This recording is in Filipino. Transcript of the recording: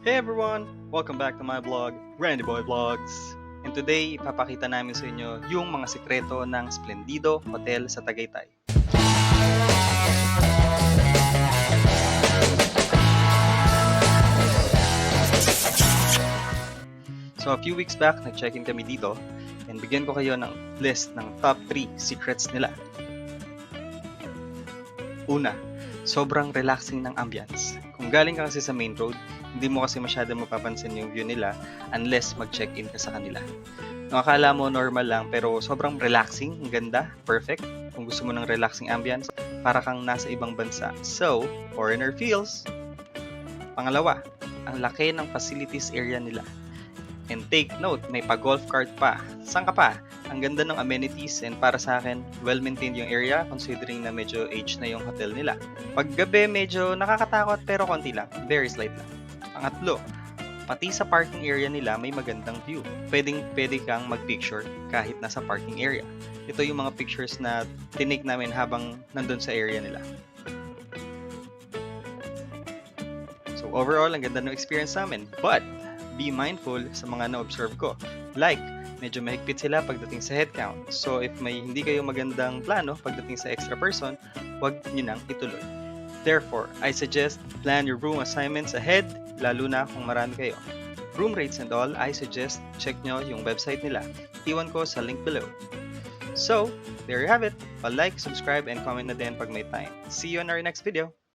Hey everyone! Welcome back to my vlog, Randy Boy Vlogs. And today, ipapakita namin sa inyo yung mga sikreto ng Splendido Hotel sa Tagaytay. So a few weeks back, nag-check-in kami dito and bigyan ko kayo ng list ng top 3 secrets nila. Una, sobrang relaxing ng ambience. Kung galing ka kasi sa main road, hindi mo kasi masyado mapapansin yung view nila unless mag-check-in ka sa kanila. Nung akala mo normal lang pero sobrang relaxing, ang ganda, perfect. Kung gusto mo ng relaxing ambience, para kang nasa ibang bansa. So, foreigner feels. Pangalawa, ang laki ng facilities area nila. And take note, may pa-golf cart pa. Saan ka pa? Ang ganda ng amenities and para sa akin, well-maintained yung area considering na medyo age na yung hotel nila. Pag gabi, medyo nakakatakot pero konti lang. Very slight lang. Pangatlo, pati sa parking area nila may magandang view. Pwedeng pwede kang mag-picture kahit nasa parking area. Ito yung mga pictures na tinik namin habang nandun sa area nila. So overall, ang ganda ng experience namin. But, be mindful sa mga na-observe ko. Like, medyo mahigpit sila pagdating sa head count. So if may hindi kayo magandang plano pagdating sa extra person, huwag nyo nang ituloy. Therefore, I suggest plan your room assignments ahead, lalo na kung marami kayo. Room rates and all, I suggest check nyo yung website nila. Iwan ko sa link below. So, there you have it. Pa-like, subscribe, and comment na din pag may time. See you on our next video.